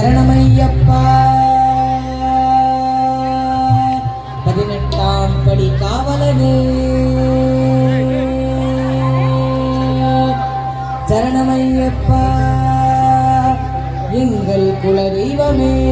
சரணமையப்பா. பதினெட்டாம் படி காவலனே. சரணமையப்பா எங்கள் குல தெய்வமே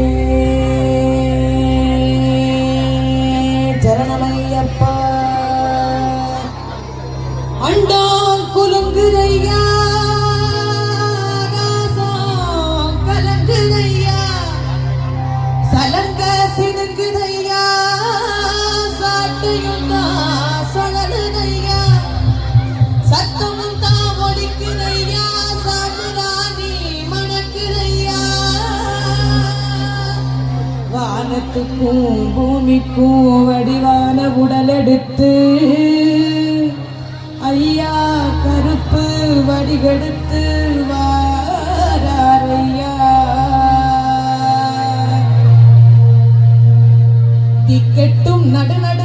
வானத்துக்கும் பூமிக்கும் வடிவான உடல் எடுத்து ஐயா கருப்பு வடிகெடுத்து வாரையா திக்கெட்டும் நடுநடு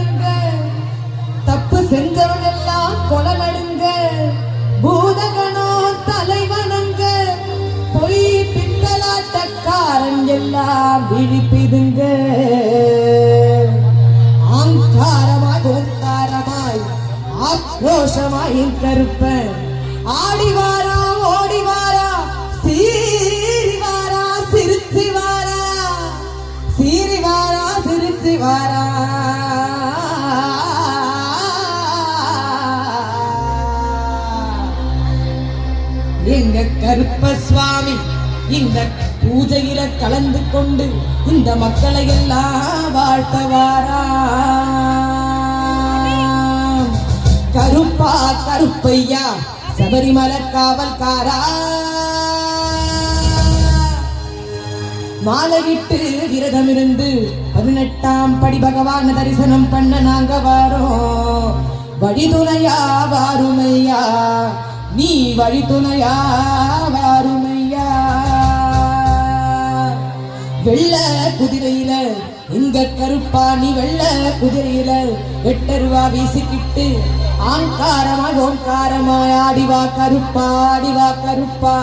எல்லாம் விழிப்பிதுங்க. ஆங்காரமாய் ஓங்காரமாய் ஆக்ரோஷமாய் என் கருப்பன். ஆடி வாரா ஓடி வாரா சீறி வாரா. எங்க கருப்ப சுவாமி இந்த பூஜையில கலந்து கொண்டு இந்த மக்களை எல்லாம் வாழ்த்தவாரா கருப்பா கருப்பையா சபரிமலை காவல்காரா. மாலையிட்டு விரதம் இருந்து பதினெட்டாம் படி பகவான் தரிசனம் பண்ண நாங்க வாரோம். வழிதுணையா வாருமையா. நீ வழிதுணையா. வெள்ள குதிரையில இங்க கருப்பா நீ வெள்ள குதிரையில எட்டருவா வீசிக்கிட்டு ஆங்காரமாய் ஓங்காரமாய் ஆடிவா கருப்பா ஆடிவா கருப்பா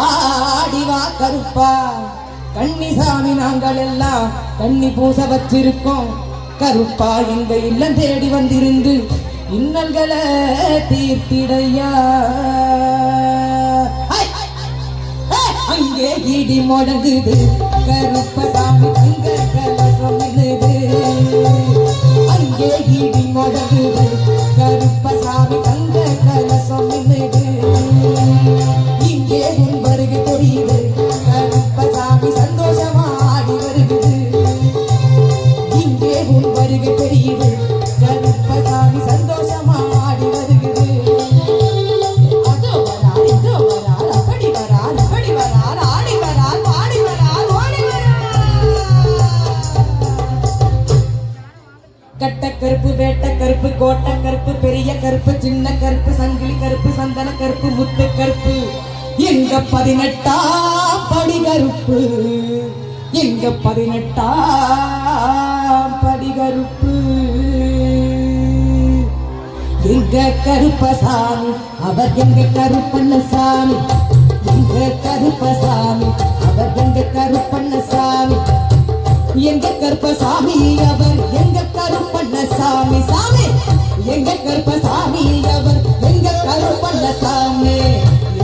ஆடிவா கருப்பா. கன்னிசாமி நாங்கள் எல்லாம் கன்னி பூச வச்சிருக்கோம். கருப்பா எங்க இல்லம் தேடி வந்திருந்து இன்னல்களை தீர்த்திடையா. அங்கே இடி முடங்குது கருப்பசாமி தங்க கலசம் மின்னுது அங்கே இடி முடங்குது கருப்பசாமி தங்க கலசம் மின்னுது இங்கே உன் வருகை தெரியுது கோட்ட கருப்பு பெரிய கருப்பு சின்ன கருப்பு சங்கிலி கருப்பு சந்தன கருப்பு முத்து கருப்பு. எங்க பதினெட்டா படி கருப்பு? எங்க பதினெட்டா படி கருப்பு? எங்க கருப்பசாமி? அவர் எங்க கருப்பண்ண சாமி எங்க கருப்பசாமி? அவர் எங்க கருப்பண்ண சாமி எங்க கருப்பசாமி? அவர் எங்க கருப்பண்ண சாமி. சாமி எங்க கருப்பசாமி அவர்? எங்க கருப்பண்ண சாமி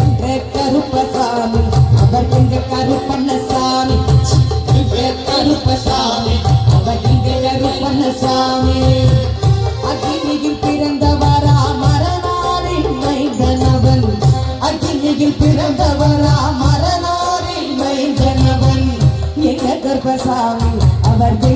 எங்க கருப்பசாமி? அவர் எங்க கருப்பண்ண சாமி எங்க கருப்பசாமி? அவர் எங்க கருப்பண்ண சாமி அக்னியில் பிறந்தவரா மரணாரின் மைந்தனவன். அக்னியில் பிறந்தவரா மரணாரின் மைந்தனவன். எங்க கருப்பசாமி? அவர் எங்க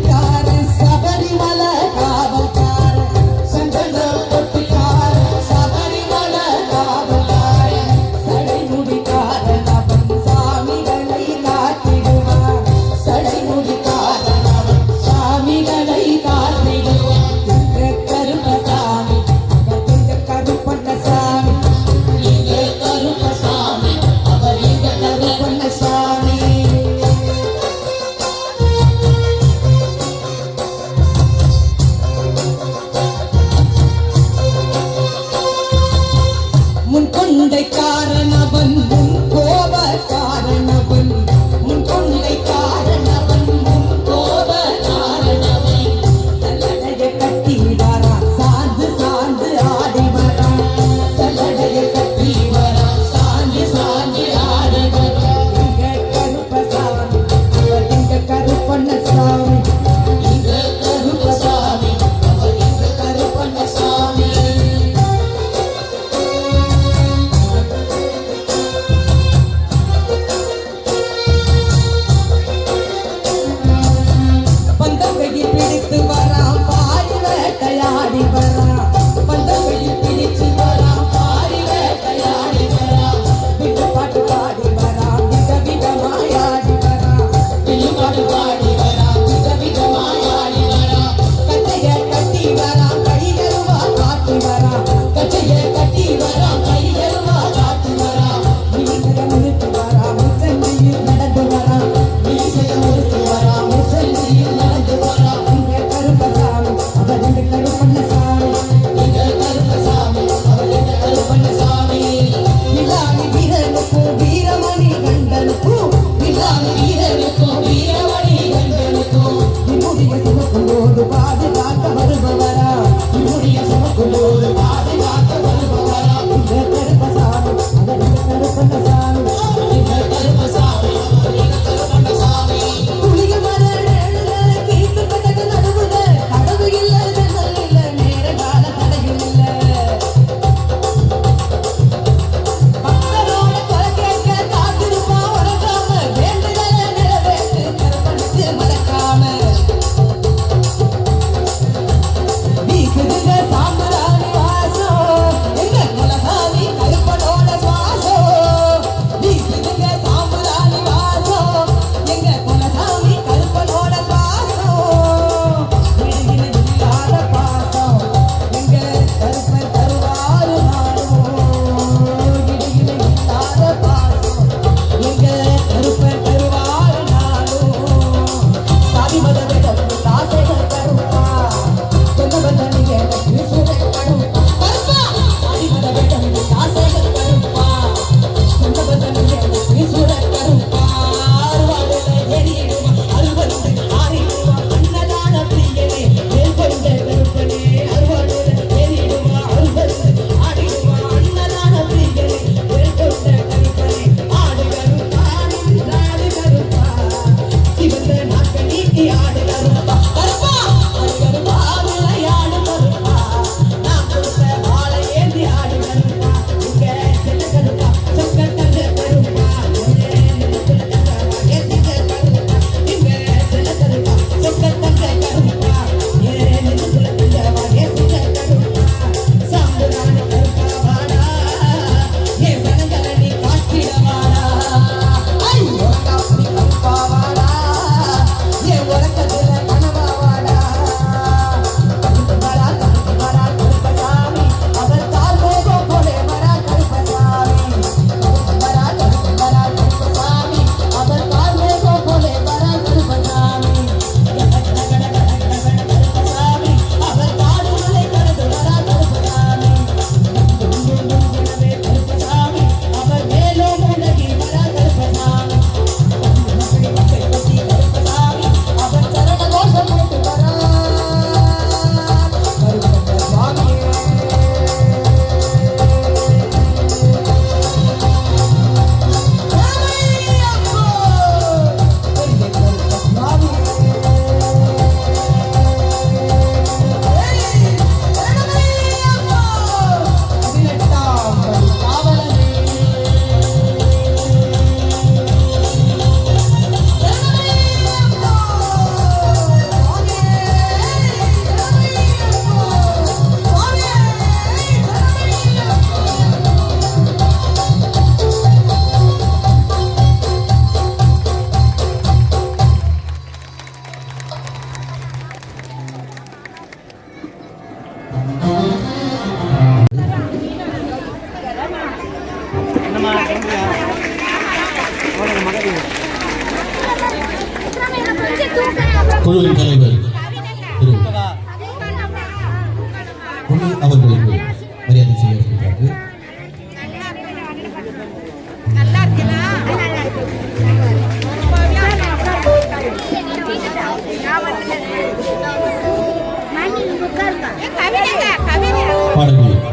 Olha.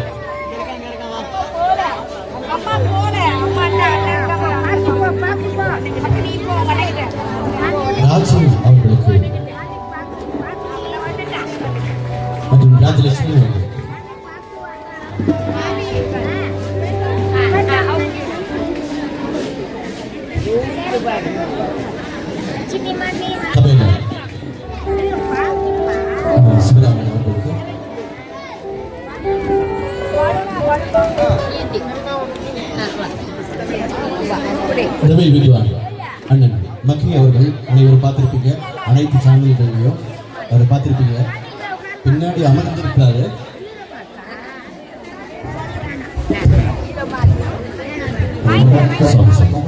Thank you.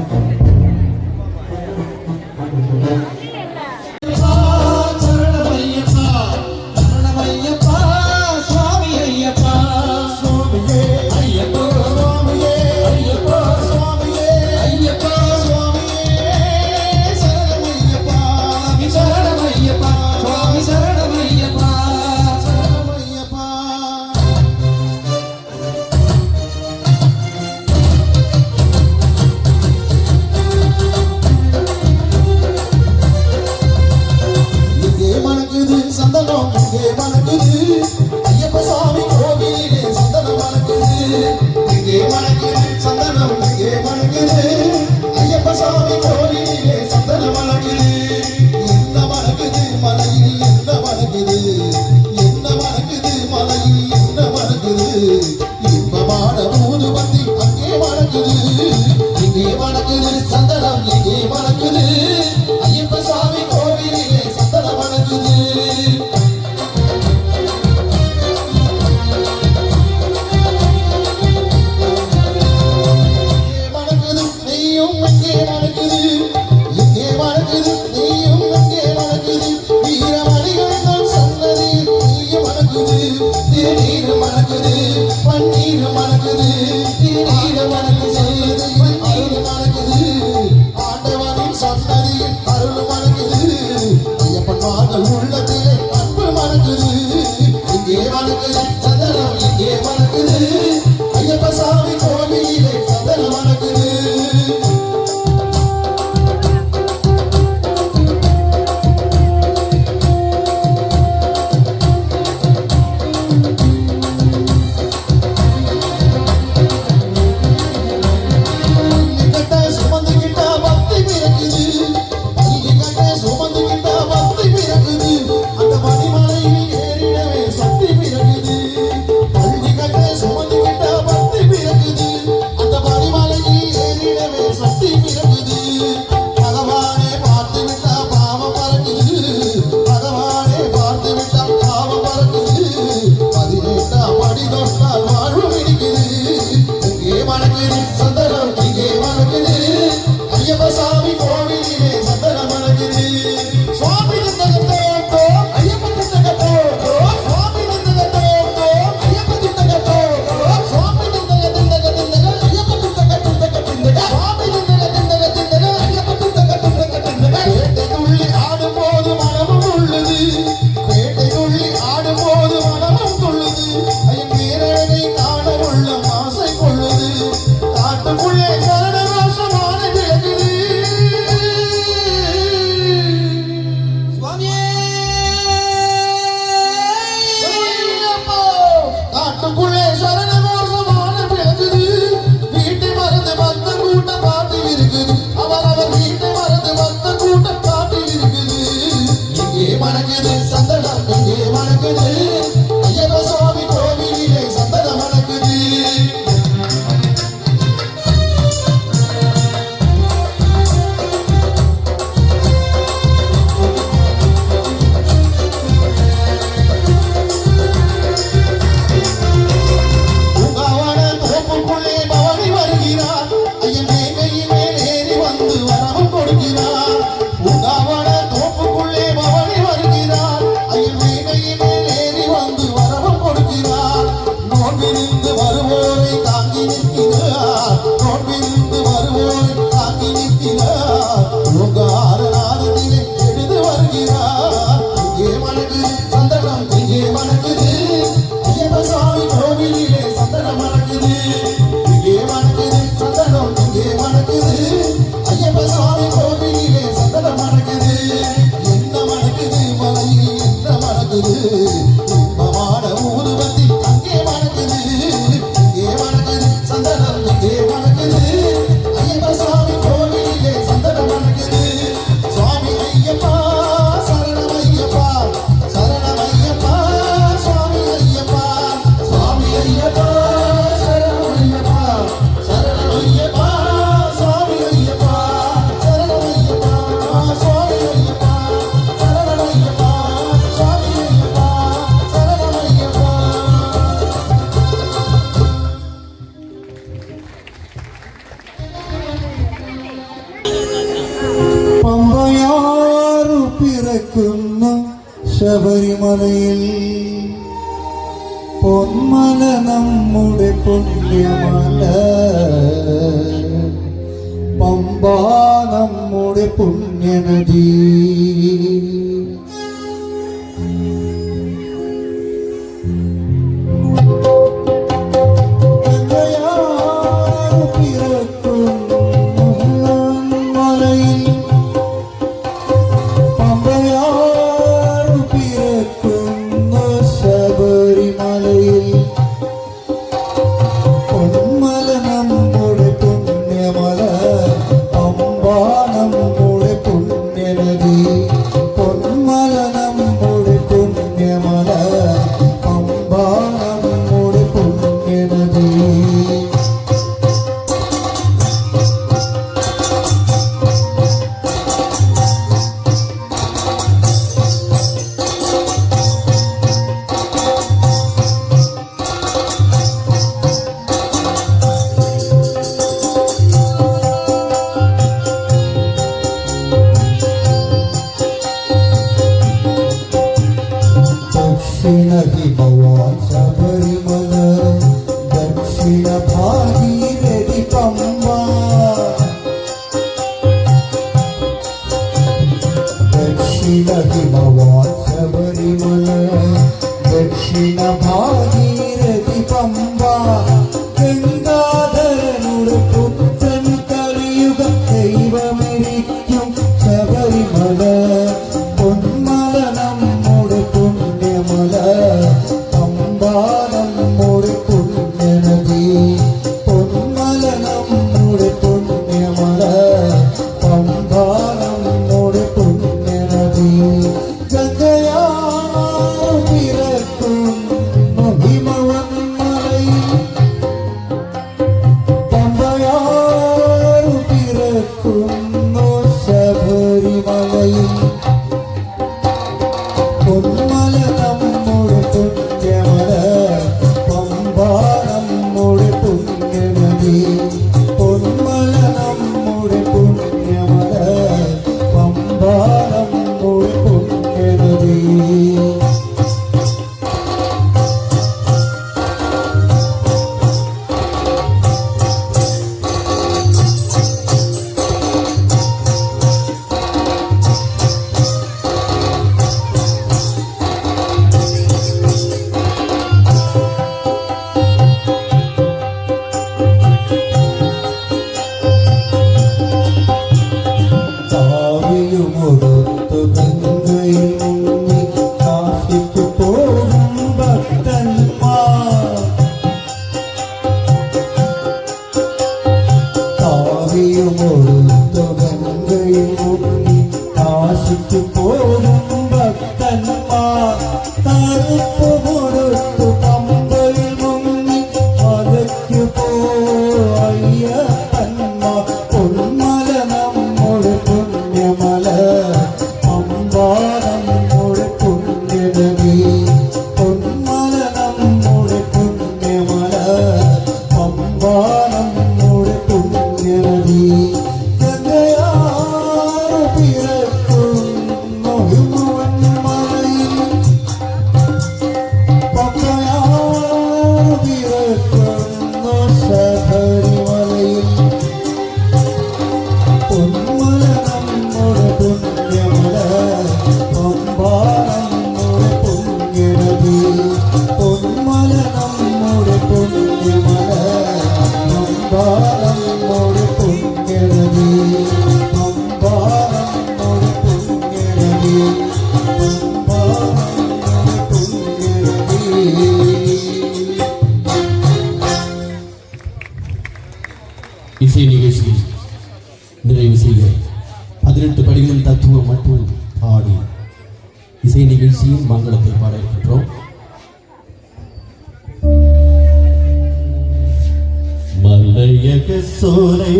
നിൽക്കുന്ന ശബരിമലയിൽ പൊന്മല നമ്മുടെ പുണ്യമല. പമ്പ നമ്മുടെ പുണ്യനദീ. దక్షిణ హిమవాత్సవరిమల దక్షిణ భాగీరథి పంబా Himalayan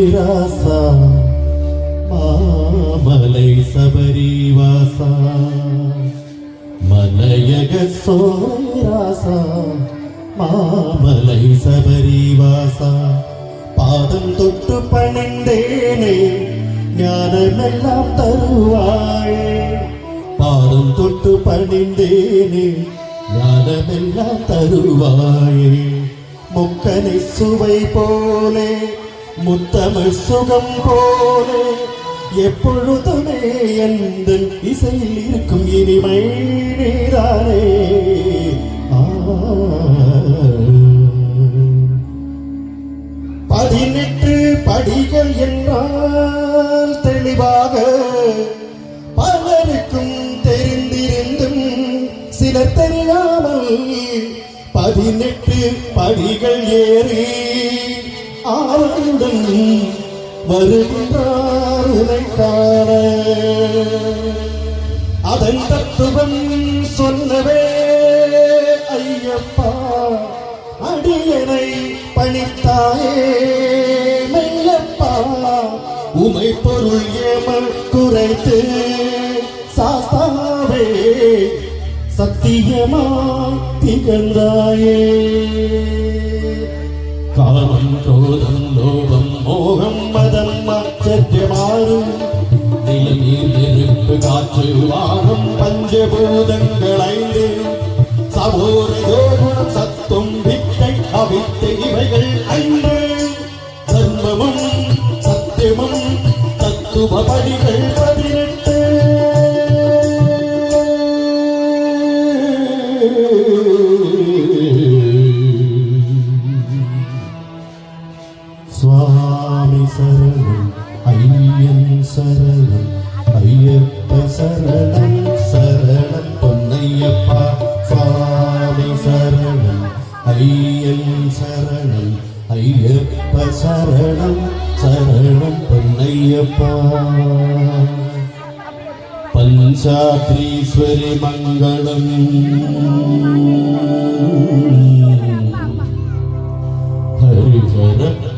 சோலை ராசா மாமலை சபரிவாசா மலையக சோலை ராசா மாமலை சபரிவாசா. பாதம் தொட்டு பணிந்தேனே ஞானமெல்லாம் தருவாய். பாதம் தொட்டு பணிந்தேனே ஞானமெல்லாம் தருவாயே. முக்கனை சுவை போலே முத்தமிழ் சுகம் போலே எப்பொழுதுமே எந்த இசையில் இருக்கும் இனிமை நீதானே பதினெட்டு படிகள் என்றால் தெளிவாக பலருக்கும் தெரிந்திருந்தும் சிலர் தெரியாமல் பதினெட்டு படிகள் ஏறி ஆனந்தம் வருகின்றார் உனை அதன் தத்துவம் சொல்லவே ஐயப்பா அடியனை பணித்தாயே. மெய்யப்பா உமை பொருள் ஏமல் குறைத்து சாஸ்தாவே. சத்தியமா திகழ்ந்தாயே. ഭവം ക്രോധം ലോപം മോഹം മതം മറ്റമാറും നിലനിരുപ്പ് കാറ്റ് വാഹം പഞ്ചഭൂതങ്ങളൈ സഭൂരഗോഗുണം സത്വം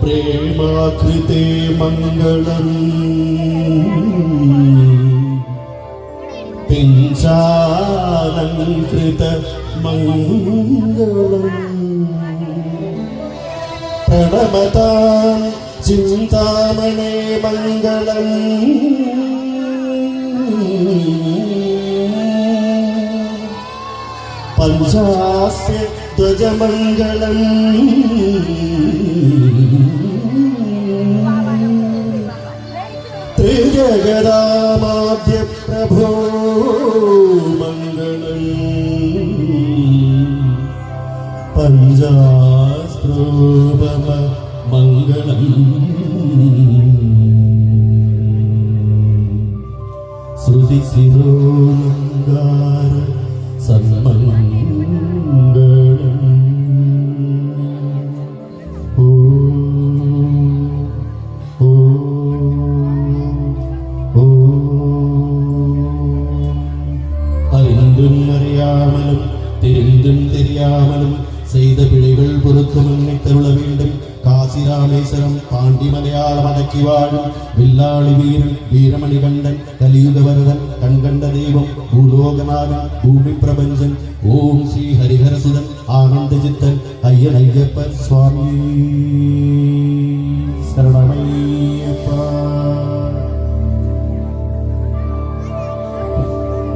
प्रेमाकृते मङ्गलम् पिञ्चालङ्कृत मङ्गलम् प्रणमतां चिन्तामणे मङ्गलम् पञ्चास्य ध्वजमङ्गलम् ജഗദാമാദ്യപ്രഭോ മംഗളം. പഞ്ചാസ്ത്രോപമ മംഗളം.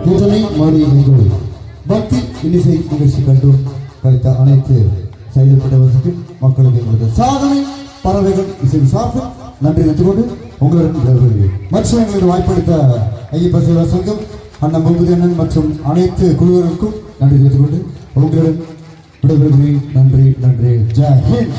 பூஜனை மாறி பக்தி இனிசை நிகழ்ச்சி கண்டு கழித்த அனைத்து செயல்பட்டவர்களுக்கும் மக்களுக்கு எங்களது சாதனை பறவைகள் இசை சார்பில் நன்றி வைத்துக்கொண்டு உங்களிடம் விடைபெறுகிறேன். மற்றும் எங்களுக்கு வாய்ப்பளித்த ஐயப்ப சேவா சங்கம் அண்ணன் முகுதி அண்ணன் மற்றும் அனைத்து குழுவினருக்கும் நன்றி தெரிவித்துக் கொண்டு உங்களுடன் விடைபெறுகிறேன் நன்றி நன்றி. ஜெய் ஹிந்த்.